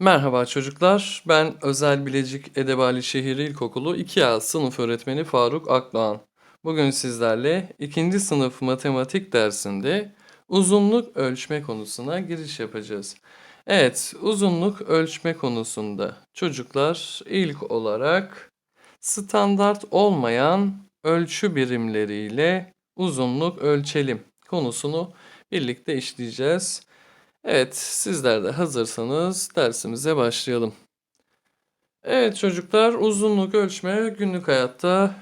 Merhaba çocuklar, ben Özel Bilecik Edebali Şehir İlkokulu 2A sınıf öğretmeni Faruk Akdoğan. Bugün sizlerle ikinci sınıf matematik dersinde uzunluk ölçme konusuna giriş yapacağız. Evet, uzunluk ölçme konusunda çocuklar ilk olarak standart olmayan ölçü birimleriyle uzunluk ölçelim konusunu birlikte işleyeceğiz. Evet, sizler de hazırsanız dersimize başlayalım. Evet çocuklar, uzunluk ölçme günlük hayatta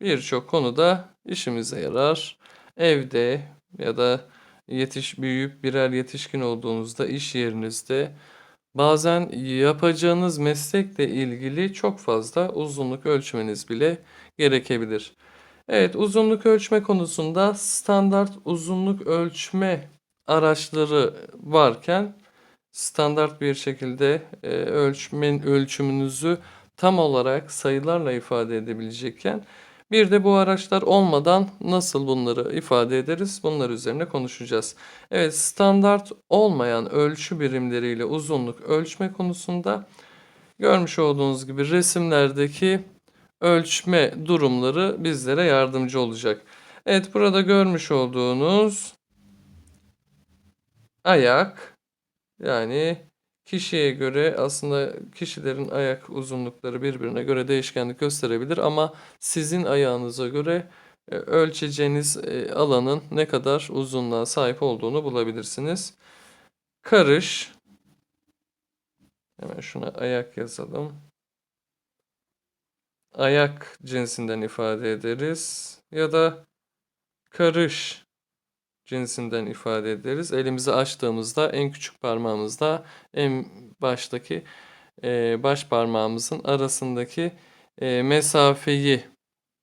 birçok konuda işimize yarar. Evde ya da yetiş büyüyüp birer yetişkin olduğunuzda iş yerinizde bazen yapacağınız meslekle ilgili çok fazla uzunluk ölçmeniz bile gerekebilir. Evet, uzunluk ölçme konusunda standart uzunluk ölçme araçları varken standart bir şekilde e, ölçmen ölçümünüzü tam olarak sayılarla ifade edebilecekken bir de bu araçlar olmadan nasıl bunları ifade ederiz? Bunlar üzerine konuşacağız. Evet, standart olmayan ölçü birimleriyle uzunluk ölçme konusunda görmüş olduğunuz gibi resimlerdeki ölçme durumları bizlere yardımcı olacak. Evet, burada görmüş olduğunuz ayak yani kişiye göre aslında kişilerin ayak uzunlukları birbirine göre değişkenlik gösterebilir ama sizin ayağınıza göre e, ölçeceğiniz e, alanın ne kadar uzunluğa sahip olduğunu bulabilirsiniz. Karış hemen şuna ayak yazalım. Ayak cinsinden ifade ederiz ya da karış cinsinden ifade ederiz. Elimizi açtığımızda en küçük parmağımızda en baştaki e, baş parmağımızın arasındaki e, mesafeyi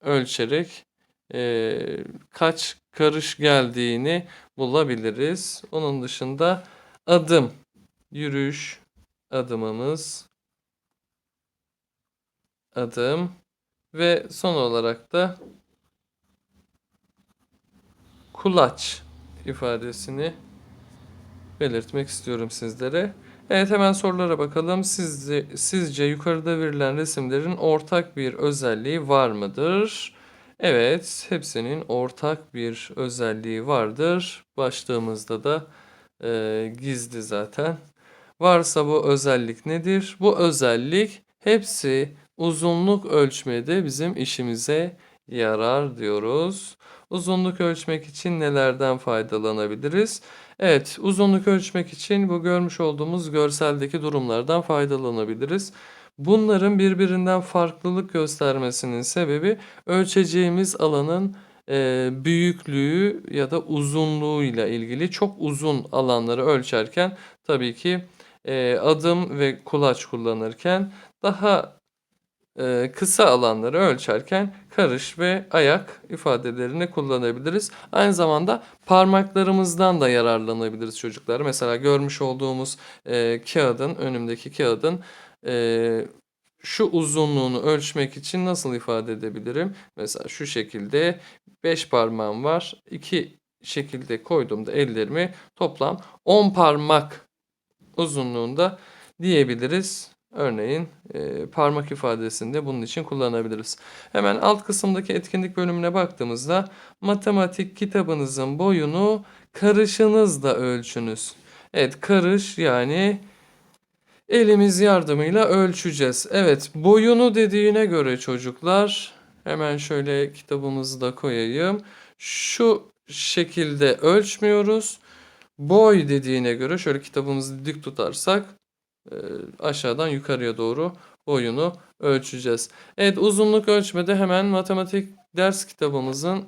ölçerek e, kaç karış geldiğini bulabiliriz. Onun dışında adım, yürüyüş adımımız, adım ve son olarak da kulaç ifadesini belirtmek istiyorum sizlere. Evet hemen sorulara bakalım. Sizce, sizce yukarıda verilen resimlerin ortak bir özelliği var mıdır? Evet, hepsinin ortak bir özelliği vardır. Başlığımızda da e, gizli zaten. Varsa bu özellik nedir? Bu özellik hepsi uzunluk ölçmede bizim işimize yarar diyoruz. Uzunluk ölçmek için nelerden faydalanabiliriz? Evet, uzunluk ölçmek için bu görmüş olduğumuz görseldeki durumlardan faydalanabiliriz. Bunların birbirinden farklılık göstermesinin sebebi ölçeceğimiz alanın e, büyüklüğü ya da uzunluğu ile ilgili. Çok uzun alanları ölçerken tabii ki e, adım ve kulaç kullanırken daha e, kısa alanları ölçerken karış ve ayak ifadelerini kullanabiliriz. Aynı zamanda parmaklarımızdan da yararlanabiliriz çocuklar. Mesela görmüş olduğumuz e, kağıdın, önümdeki kağıdın e, şu uzunluğunu ölçmek için nasıl ifade edebilirim? Mesela şu şekilde 5 parmağım var. 2 şekilde koyduğumda ellerimi toplam 10 parmak uzunluğunda diyebiliriz. Örneğin e, parmak ifadesini de bunun için kullanabiliriz. Hemen alt kısımdaki etkinlik bölümüne baktığımızda matematik kitabınızın boyunu karışınızla ölçünüz. Evet karış yani elimiz yardımıyla ölçeceğiz. Evet boyunu dediğine göre çocuklar hemen şöyle kitabımızı da koyayım. Şu şekilde ölçmüyoruz. Boy dediğine göre şöyle kitabımızı dik tutarsak aşağıdan yukarıya doğru boyunu ölçeceğiz. Evet uzunluk ölçmede hemen matematik ders kitabımızın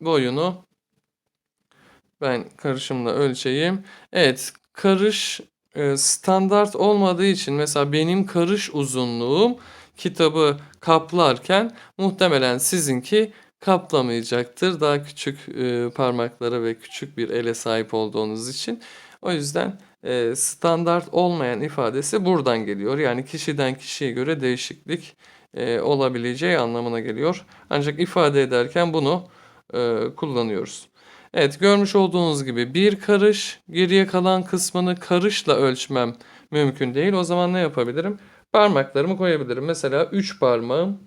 boyunu ben karışımla ölçeyim. Evet karış e, standart olmadığı için mesela benim karış uzunluğum kitabı kaplarken muhtemelen sizinki kaplamayacaktır. Daha küçük e, parmaklara ve küçük bir ele sahip olduğunuz için. O yüzden e, standart olmayan ifadesi buradan geliyor. Yani kişiden kişiye göre değişiklik e, olabileceği anlamına geliyor. Ancak ifade ederken bunu e, kullanıyoruz. Evet görmüş olduğunuz gibi bir karış geriye kalan kısmını karışla ölçmem mümkün değil. O zaman ne yapabilirim? Parmaklarımı koyabilirim. Mesela 3 parmağım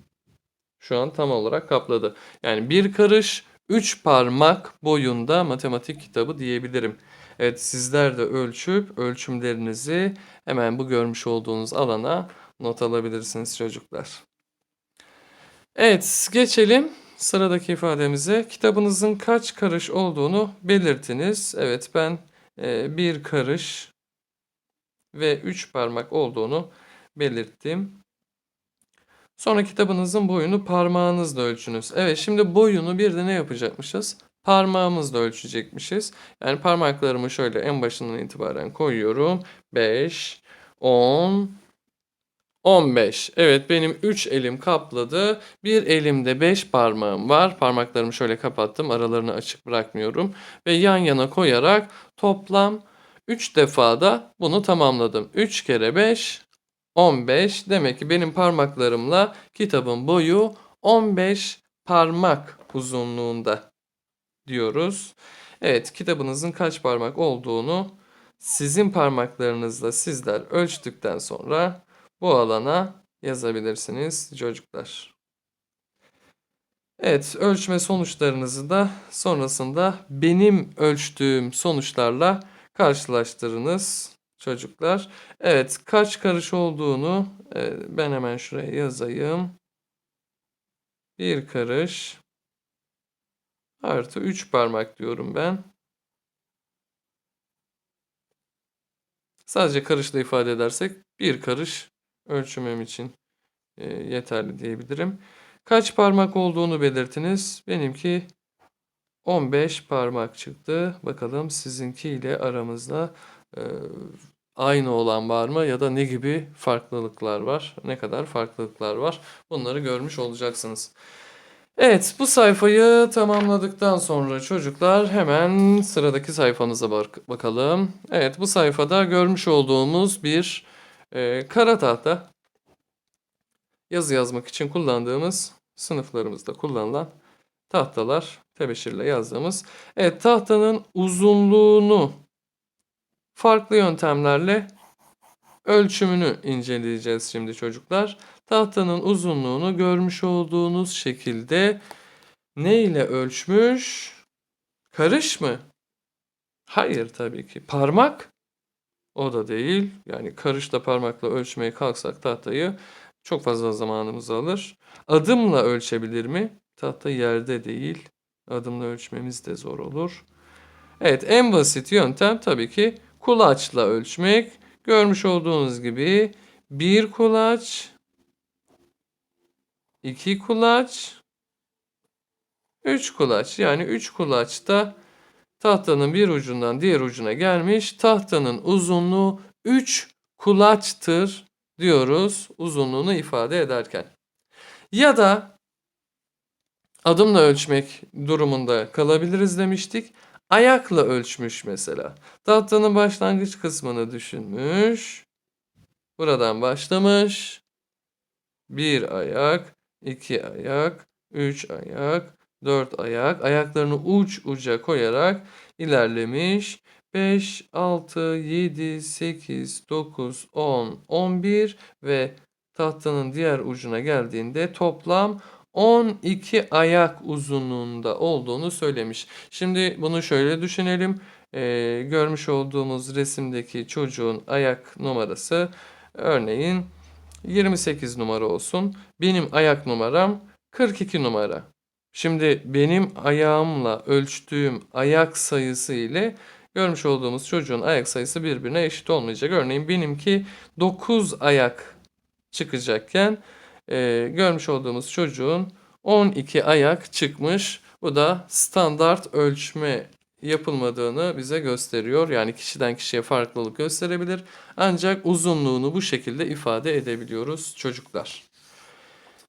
şu an tam olarak kapladı. Yani bir karış 3 parmak boyunda matematik kitabı diyebilirim. Evet sizler de ölçüp ölçümlerinizi hemen bu görmüş olduğunuz alana not alabilirsiniz çocuklar. Evet geçelim sıradaki ifademize. Kitabınızın kaç karış olduğunu belirtiniz. Evet ben e, bir karış ve 3 parmak olduğunu belirttim. Sonra kitabınızın boyunu parmağınızla ölçünüz. Evet şimdi boyunu bir de ne yapacakmışız? Parmağımızla ölçecekmişiz. Yani parmaklarımı şöyle en başından itibaren koyuyorum. 5, 10, 15. Evet benim 3 elim kapladı. Bir elimde 5 parmağım var. Parmaklarımı şöyle kapattım. Aralarını açık bırakmıyorum. Ve yan yana koyarak toplam 3 defa da bunu tamamladım. 3 kere 5 15. Demek ki benim parmaklarımla kitabın boyu 15 parmak uzunluğunda diyoruz. Evet kitabınızın kaç parmak olduğunu sizin parmaklarınızla sizler ölçtükten sonra bu alana yazabilirsiniz çocuklar. Evet, ölçme sonuçlarınızı da sonrasında benim ölçtüğüm sonuçlarla karşılaştırınız çocuklar. Evet, kaç karış olduğunu e, ben hemen şuraya yazayım. Bir karış artı 3 parmak diyorum ben. Sadece karışla ifade edersek bir karış ölçümüm için e, yeterli diyebilirim. Kaç parmak olduğunu belirtiniz. Benimki 15 parmak çıktı. Bakalım sizinki ile aramızda e, aynı olan var mı ya da ne gibi farklılıklar var? Ne kadar farklılıklar var? Bunları görmüş olacaksınız. Evet, bu sayfayı tamamladıktan sonra çocuklar hemen sıradaki sayfanıza bak bakalım. Evet, bu sayfada görmüş olduğumuz bir e, kara tahta. Yazı yazmak için kullandığımız sınıflarımızda kullanılan tahtalar, tebeşirle yazdığımız. Evet, tahtanın uzunluğunu farklı yöntemlerle ölçümünü inceleyeceğiz şimdi çocuklar. Tahtanın uzunluğunu görmüş olduğunuz şekilde ne ile ölçmüş? Karış mı? Hayır tabii ki. Parmak? O da değil. Yani karışla parmakla ölçmeye kalksak tahtayı çok fazla zamanımızı alır. Adımla ölçebilir mi? Tahta yerde değil. Adımla ölçmemiz de zor olur. Evet en basit yöntem tabii ki kulaçla ölçmek. Görmüş olduğunuz gibi bir kulaç, iki kulaç, üç kulaç. Yani üç kulaçta tahtanın bir ucundan diğer ucuna gelmiş. Tahtanın uzunluğu 3 kulaçtır diyoruz uzunluğunu ifade ederken. Ya da adımla ölçmek durumunda kalabiliriz demiştik. Ayakla ölçmüş mesela. Tahtanın başlangıç kısmını düşünmüş. Buradan başlamış. Bir ayak, iki ayak, üç ayak, dört ayak. Ayaklarını uç uca koyarak ilerlemiş. 5, 6, 7, 8, 9, 10, 11 ve tahtanın diğer ucuna geldiğinde toplam 12 ayak uzunluğunda olduğunu söylemiş. Şimdi bunu şöyle düşünelim. Ee, görmüş olduğumuz resimdeki çocuğun ayak numarası örneğin 28 numara olsun. Benim ayak numaram 42 numara. Şimdi benim ayağımla ölçtüğüm ayak sayısı ile görmüş olduğumuz çocuğun ayak sayısı birbirine eşit olmayacak. Örneğin benimki 9 ayak çıkacakken e, görmüş olduğumuz çocuğun 12 ayak çıkmış. Bu da standart ölçme yapılmadığını bize gösteriyor. Yani kişiden kişiye farklılık gösterebilir. Ancak uzunluğunu bu şekilde ifade edebiliyoruz çocuklar.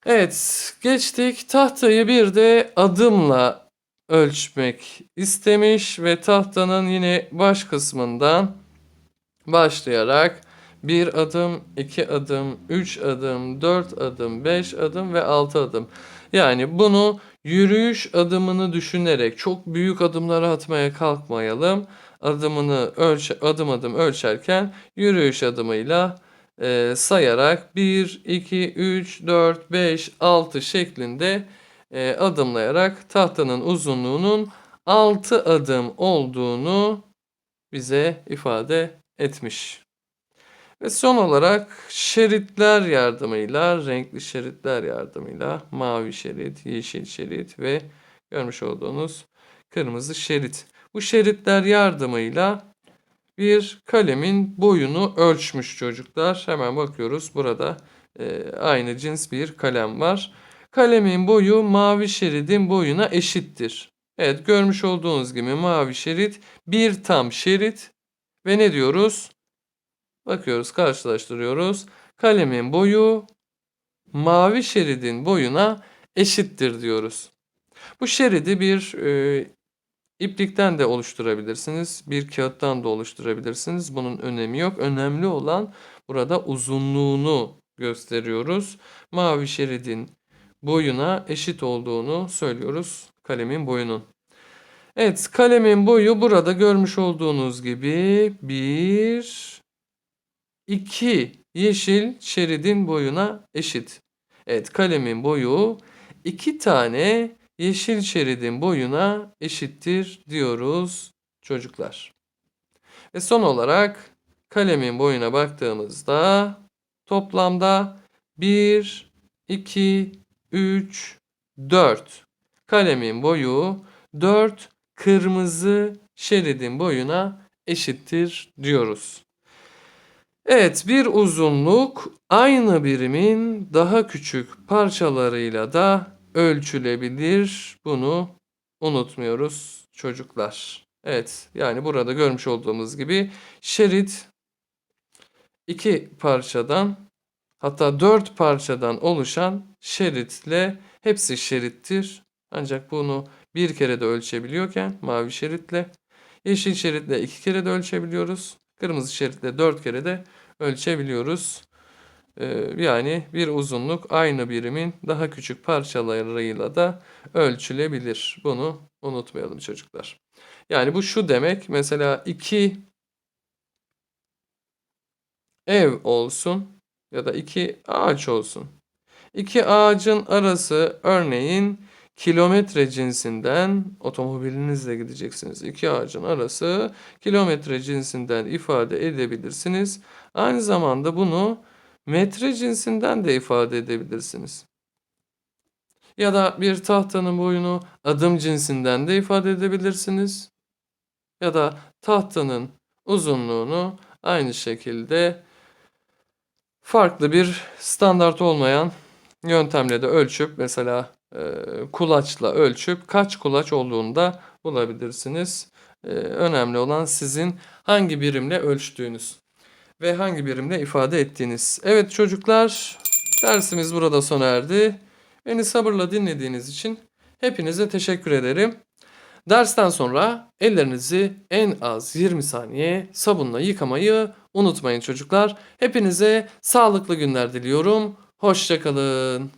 Evet, geçtik. Tahtayı bir de adımla ölçmek istemiş ve tahtanın yine baş kısmından başlayarak bir adım, iki adım, üç adım, dört adım, beş adım ve altı adım. Yani bunu yürüyüş adımını düşünerek çok büyük adımlar atmaya kalkmayalım. Adımını ölçe, adım adım ölçerken yürüyüş adımıyla e, sayarak 1, 2, 3, 4, 5, 6 şeklinde e, adımlayarak tahtanın uzunluğunun 6 adım olduğunu bize ifade etmiş. Ve son olarak şeritler yardımıyla, renkli şeritler yardımıyla mavi şerit, yeşil şerit ve görmüş olduğunuz kırmızı şerit. Bu şeritler yardımıyla bir kalemin boyunu ölçmüş çocuklar. Hemen bakıyoruz. Burada e, aynı cins bir kalem var. Kalemin boyu mavi şeridin boyuna eşittir. Evet görmüş olduğunuz gibi mavi şerit bir tam şerit ve ne diyoruz? Bakıyoruz karşılaştırıyoruz. Kalemin boyu mavi şeridin boyuna eşittir diyoruz. Bu şeridi bir e, iplikten de oluşturabilirsiniz. Bir kağıttan da oluşturabilirsiniz. Bunun önemi yok. Önemli olan burada uzunluğunu gösteriyoruz. Mavi şeridin boyuna eşit olduğunu söylüyoruz kalemin boyunun. Evet kalemin boyu burada görmüş olduğunuz gibi bir iki yeşil şeridin boyuna eşit. Evet kalemin boyu iki tane yeşil şeridin boyuna eşittir diyoruz çocuklar. Ve son olarak kalemin boyuna baktığımızda toplamda 1, 2, 3, 4. Kalemin boyu 4 kırmızı şeridin boyuna eşittir diyoruz. Evet, bir uzunluk aynı birimin daha küçük parçalarıyla da ölçülebilir. Bunu unutmuyoruz çocuklar. Evet, yani burada görmüş olduğumuz gibi şerit iki parçadan hatta dört parçadan oluşan şeritle hepsi şerittir. Ancak bunu bir kere de ölçebiliyorken mavi şeritle yeşil şeritle iki kere de ölçebiliyoruz. Kırmızı şeritle dört kere de ölçebiliyoruz. Ee, yani bir uzunluk aynı birimin daha küçük parçalarıyla da ölçülebilir. Bunu unutmayalım çocuklar. Yani bu şu demek mesela iki ev olsun ya da iki ağaç olsun. İki ağacın arası örneğin kilometre cinsinden otomobilinizle gideceksiniz. İki ağacın arası kilometre cinsinden ifade edebilirsiniz. Aynı zamanda bunu metre cinsinden de ifade edebilirsiniz. Ya da bir tahtanın boyunu adım cinsinden de ifade edebilirsiniz. Ya da tahtanın uzunluğunu aynı şekilde farklı bir standart olmayan yöntemle de ölçüp mesela kulaçla ölçüp kaç kulaç olduğunu da bulabilirsiniz. E, önemli olan sizin hangi birimle ölçtüğünüz ve hangi birimle ifade ettiğiniz. Evet çocuklar dersimiz burada sona erdi. Beni sabırla dinlediğiniz için hepinize teşekkür ederim. Dersten sonra ellerinizi en az 20 saniye sabunla yıkamayı unutmayın çocuklar. Hepinize sağlıklı günler diliyorum. Hoşçakalın.